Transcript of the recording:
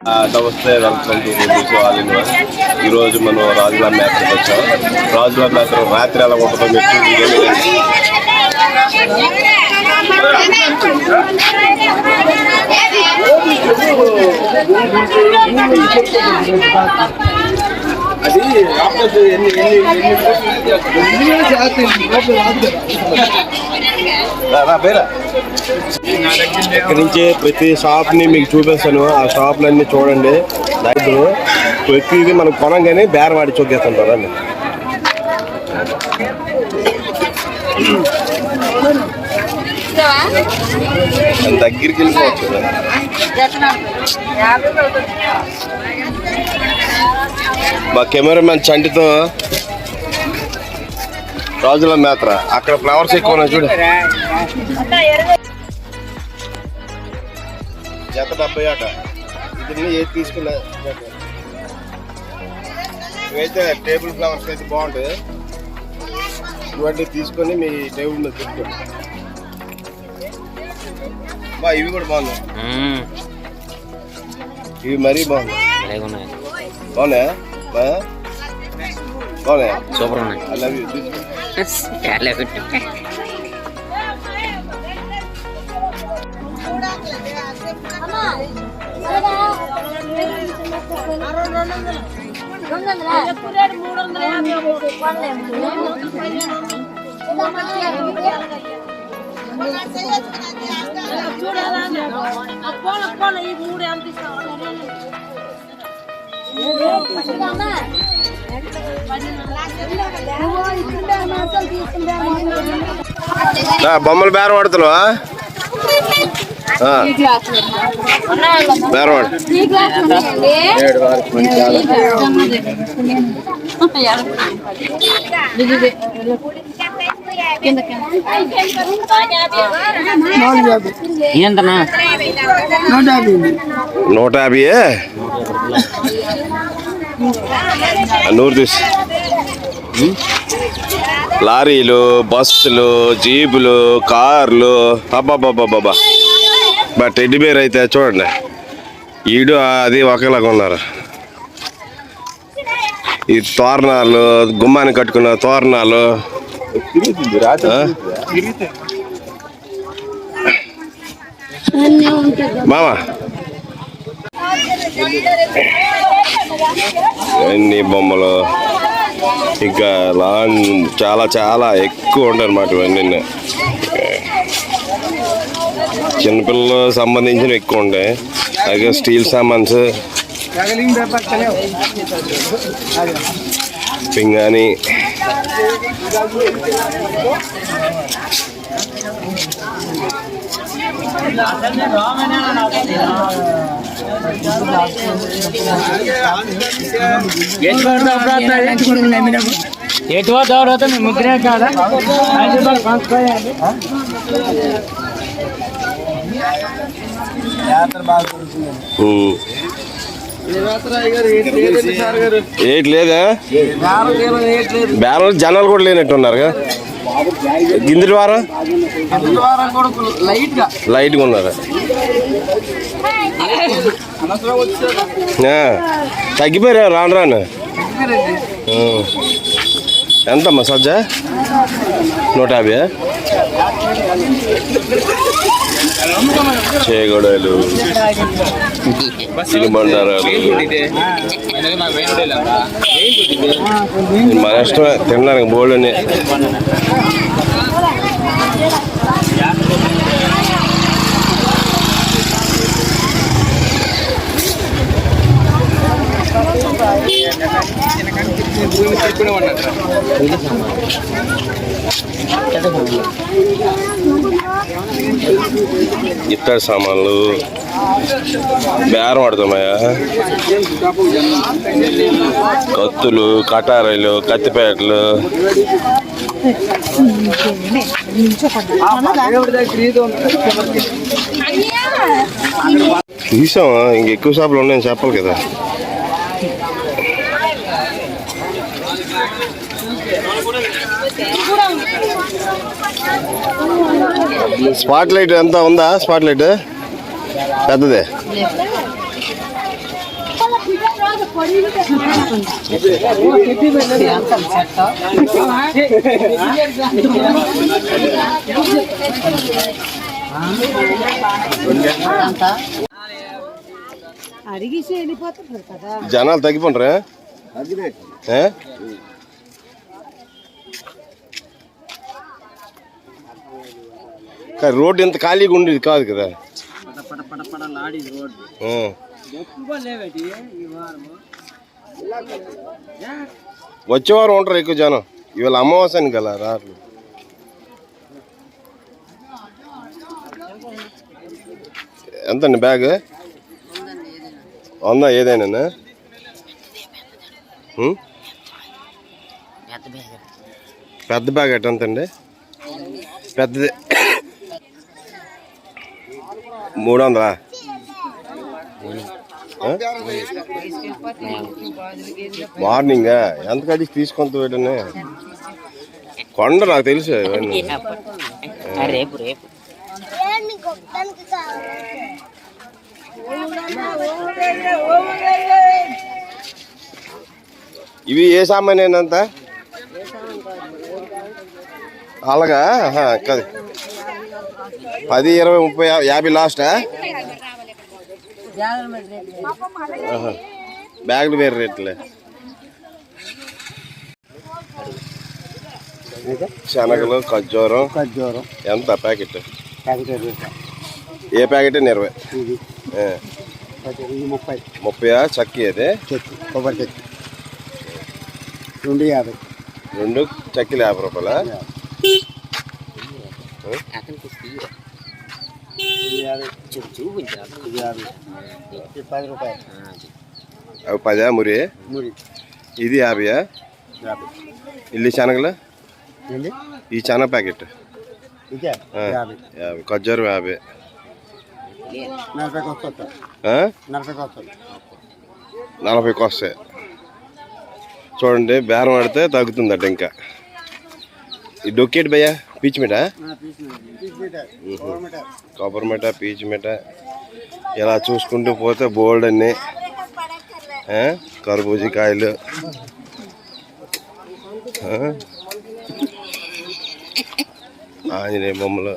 నమస్తే welcome to reviews all in one ఈరోజు మనం రాజుల మేత్రకు వచ్చాం. రాజుల మేత్ర రాత్రి ఎలా ఉంటుందో మీరు అది ఎన్ని ఎన్ని రా, రా, బేరా. ఇక్కడి నుంచి ప్రతి షాప్ని మీకు చూపిస్తాను. ఆ షాపులన్నీ చూడండి. రైతులు ప్రతిదీ మనం కొనంగానే బేరం వాడి చూపిస్తుంటారు అండి దగ్గరికి వెళ్ళిపోవచ్చు. మా కెమెరామెన్ చంటితో రాజుల మేత్ర. అక్కడ ఫ్లవర్స్ ఎక్కువ చూడు. జత డెబ్బై ఆట. ఇది ఏది తీసుకున్నా ఇవైతే టేబుల్ ఫ్లవర్స్ అయితే బాగుంటాయి. ఇవన్నీ తీసుకొని మీ టేబుల్ మీద పెట్టుకోండి. బా ఇవి కూడా బాగున్నాయి. ఇవి మరీ బాగున్నాయి. బాగున్నాయా? బాగున్నాయా? సూపర్ ఉన్నాయి. ఐ లవ్ యూ ఈ మూడు ఎంత బొమ్మలు బేరం ఆడుతున్నావా ఆ, బేరం ఆడు ఏంటన్నా? నూట యాభై నూరు తీసి. లారీలు బస్సులు జీపులు కార్లు. అబ్బాబ్బాబ్బాబ్బా బా టెడ్డి బేర్ అయితే చూడండి. ఈడు అది ఒకేలాగా ఉన్నారు. ఈ తోరణాలు గుమ్మాన్ని కట్టుకున్న తోరణాలు. మామా? ఎన్ని బొమ్మలు. ఇంకా లాంగ్ చాలా చాలా ఎక్కువ ఉండనమాట ఇవన్నీ. చిన్నపిల్లలు సంబంధించిన ఎక్కువ ఉండే. అలాగే స్టీల్ సామాన్స్ పింగాని ఎటు తర్వాత ముగ్గురే కాదా? ఉమ్. ఏట్ లేదా? బేరం జనాలు కూడా లేనట్టు ఉన్నారు వారం? లైట్ లైట్గా ఉన్నారు? తగ్గిపోయారు? రాను రాను? ఎంతమ్మా సజ్జ? నూట యాభై చేగొడలు బండారాలు మన ఇష్టమే తినడానికి బోల్డ్ని ఇత్తడి సామాన్లు. బేరం ఆడుతామయ్యా. కత్తులు కటారీలు కత్తిపేటలు. చూసామా ఇంకెక్కువ షాపులు ఉన్నాయని చెప్పాలి కదా. స్పాట్ లైట్ ఎంత ఉందా స్పాట్ లైట్ పెద్దదే అడిగిసి వెళ్ళిపోతున్నారు కదా జనాలు తగ్గిపోండ్రా ఏ? కానీ రోడ్డు ఇంత ఖాళీగా ఉండేది కాదు కదా పడ పడ పడ లాడి రోడ్డు ఆ. ఎక్కువ లేవేటి ఈ వారము వచ్చే వారం ఉంటారు ఎక్కువ జనం ఇవాళ అమావాస్యని కదా రారు ఎంతండి బ్యాగ్ ఉందా ఏదైనా ఉం? పెద్ద బ్యాగ్. ఎట్ ఎంతండి? పెద్దది మూడు వందలా? మార్నింగ్? ఎంత కడిగి తీసుకొని వీడని కొండ నాకు తెలుసు ఇవన్నీ. రేపు రేపు. ఇవి ఏ సామాన్ ఏంటంత అలాగా? కాదు. పది ఇరవై ముప్పై యాభై లాస్టా. బ్యాగులు వేరే రేట్లే. శనగలు ఖర్జూరం. ఖర్జూరం. ఎంత ప్యాకెట్? ఏ ప్యాకెట్? ఇరవై. ముప్పై. ముప్పై చక్కి అది? కొబ్బరి చెట్టు రెండు యాభై. రెండు చక్కిలు యాభై రూపాయల? ఇది యాభై. చూపించరా ఇది యాభై. ఇది పది రూపాయలు. అవి పదా మురి? మూడు ఇది యాభైయా? యాభై. ఇల్లి శనగలు ఏంటి ఈ శనగ ప్యాకెట్? ఇదే? ఆ. యాభై. యాభై. ఖర్జూరం యాభై. నలభైకి వస్తుంది. ఆ? నలభైకి వస్తుంది. నలభైకి వస్తాయి. చూడండి బేరం ఆడితే తగ్గుతుందట ఇంకా. ఈ డొక్కేటి భయ్యా పీచ్ మీట? కొబ్బరి మీట పీచ్ మీట. ఇలా చూసుకుంటూ పోతే బోల్డ్ అన్ని. కర్బూజీ కాయలు. ఆంజనేయ బొమ్మలు.